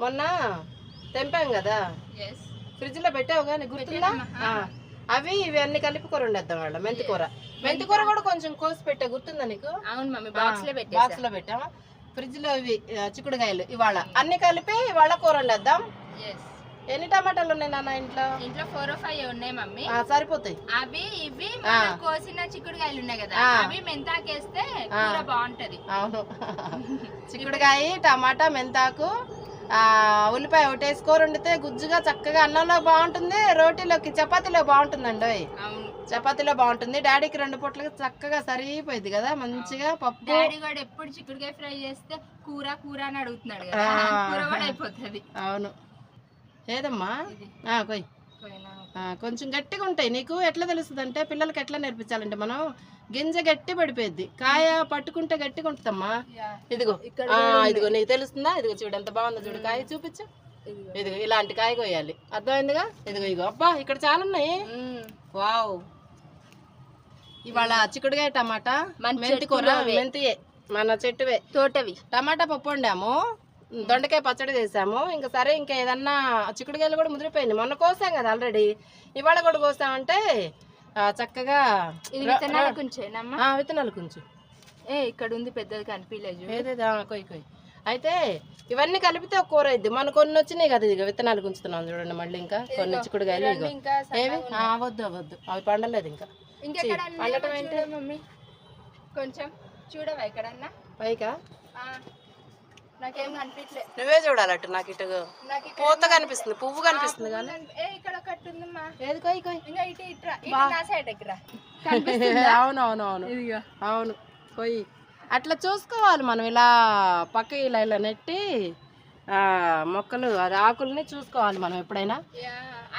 మొన్న తెంపాం కదా. ఫ్రిడ్జ్లో పెట్టావు కానీ గుర్తుందా. అవి ఇవి అన్ని కలిపి కూర వండేద్దాం వాళ్ళ మెంతి కూర. మెంతి కూర కూడా కొంచెం కోసి పెట్టా గుర్తుందా నీకు? అవును మమ్మీ బాక్స్లో పెట్టేసా. బాక్స్లో ఫ్రిడ్జ్లో ఇవి చిక్కుడుకాయలు ఇవాళ. అన్ని కలిపి ఇవాళ కూర వండేద్దాం. ఎన్ని టమాటాలు ఉన్నాయి నాన్న ఇంట్లో? ఇంట్లో ఫోర్ ఫైవ్ ఉన్నాయి మమ్మీ. సరిపోతాయి. అవి ఇవి కోసిన చిక్కుడుకాయలు ఉన్నాయి కదా. అవి మెంతాకేస్తే కూర బాగుంటది. అవును. చిక్కుడుకాయ టమాటా మెంతాకు ఉల్లిపాయ ఒకటి వేసి కూర వండితే గుజ్జుగా చక్కగా అన్నంలో బాగుంటుంది రోటీలోకి చపాతీలో బాగుంటుందండి. చపాతీలో బాగుంటుంది. డాడీకి రెండు పూట్లకి చక్కగా సరిపోయింది కదా మంచిగా పప్పు. డాడీ కూడా ఎప్పుడు చిక్కుడుకాయ ఫ్రై చేస్తే కూర కూర అని అడుగుతున్నాడు అవును. ఏదమ్మా? ఇది. ఆ, కొయ్. పోయినా. ఆ, కొంచెం గట్టిగా ఉంటాయి. నీకు ఎట్లా తెలుస్తుంది అంటే పిల్లలకి ఎట్లా నేర్పించాలంటే మనం గింజ గట్టి పడిపోయింది కాయ పట్టుకుంటే గట్టిగా ఉంటుందమ్మా. ఇదిగో. ఇదిగో నీకు తెలుస్తుందా? ఇదిగో చూడు ఎంత బాగుందో చూడు. కాయ చూపించు. ఇదిగో. ఇలాంటి కాయ కోయాలి అర్థమైందిగా? ఇదిగో ఇగో అబ్బా ఇక్కడ చాలా ఉన్నాయి. వావ్. ఇవాళ చిక్కుడుకాయ టమాటా మన మెంతి కూర. మెంతియే. మన చెట్టువే. తోటవి. టమాటా పప్పు వండాము. దొండకాయ పచ్చడి చేసాము ఇంకా సరే ఇంకా ఏదన్నా చిక్కుడుకాయలు కూడా ముదిరిపోయింది. మొన్న కోసాం కదా ఆల్రెడీ. ఇవాళ కూడా కోసామంటే చక్కగా విత్తనాలు ఆ, విత్తనాలు కొంచెం. ఏ ఇక్కడ ఉంది పెద్దది కనిపించలేదు ఏదేదా కొయ్యి కొయ్యి అయితే ఇవన్నీ కలిపితే ఒక కూర అయింది మన కొన్ని వచ్చినాయి కదా ఇక విత్తనాలు గుంచుతున్నాం చూడండి మళ్ళీ ఇంకా. కొన్ని చిక్కుడుకాయలు ఇగో ఇంకా ఏవి? ఆ, వద్దు వద్దు. అవి పండలేదు ఇంకా. పండటం ఏంటి? మమ్మీ. కొంచెం చూడవా ఎక్కడన్నా? పైగా ఆ, నాకేం నువ్వే చూడాలట్టు నాకు ఇటు పూత కనిపిస్తుంది పువ్వు కనిపిస్తుంది కానీ. ఏ ఇక్కడ ఒకటి ఉందమ్మా. ఏది కొయ్యి కొయ్యి ఇంకా ఇటు ఇట్రా ఇటు నా సైడ్ ఎక్కరా కనిపిస్తుందా? అవును అవును అవును ఇదిగో. అవును పోయి. అట్లా చూసుకోవాలి మనం ఇలా పక్క ఇలా ఇలా నెట్టి ఆ, మొక్కలు అది ఆకుల్ని చూసుకోవాలి మనం ఎప్పుడైనా.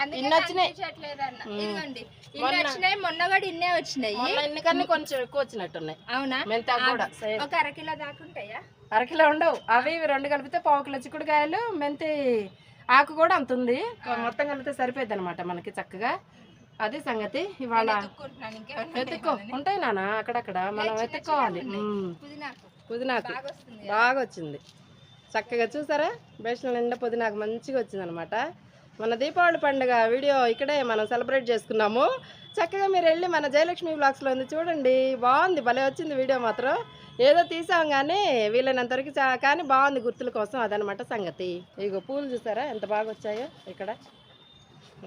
ఇన్ని వచ్చినాయి. కనిపించట్లేదన్న. మ్మ్. ఇదిగోండి. ఇన్ని మొన్న- వచ్చినాయి మొన్న కూడా ఇన్నే వచ్చినాయి. మొన్న ఎన్నికన్నా కొంచెం ఎక్కువ వచ్చినట్టున్నాయి. అవునా? మెంతాకు కూడా. సేమ్ ఒక అరకిలో ఉండవు. అవి ఇవి రెండు కలిపితే పావు కిలో చిక్కుడుకాయలు మెంతి ఆకు కూడా అంత ఉంది. మొత్తం కలిపితే సరిపోద్ది అనమాట మనకి చక్కగా. అది సంగతి. ఇవాళ వెతుక్కో. ఉంటాయి నాన్న అక్కడక్కడ. మనం వెతుక్కోవాలి. పుదీనాకు. బాగా వచ్చింది. చక్కగా చూసారా? బేషన్ నిండా పుదీనాకు మంచిగా వచ్చింది అనమాట మన దీపావళి పండుగ వీడియో ఇక్కడే మనం సెలబ్రేట్ చేసుకున్నాము. చక్కగా మీరు వెళ్ళి మన జయలక్ష్మి బ్లాగ్స్లో ఉంది చూడండి. బాగుంది భలే వచ్చింది వీడియో మాత్రం. ఏదో తీసాం కానీ వీలైనంత వరకు కానీ బాగుంది గుర్తుల కోసం అదనమాట సంగతి. ఇగో పూలు చూసారా? ఎంత బాగా వచ్చాయో ఇక్కడ.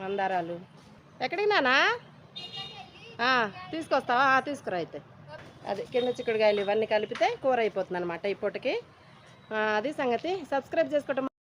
మందారాలు. ఎక్కడికి నానా? తీసుకొస్తావా? తీసుకురా అయితే. అది కింద చిక్కుడుకాయలు ఇవన్నీ కలిపితే కూర అయిపోతుంది అనమాట ఈ అది సంగతి. సబ్స్క్రైబ్ చేసుకోవటం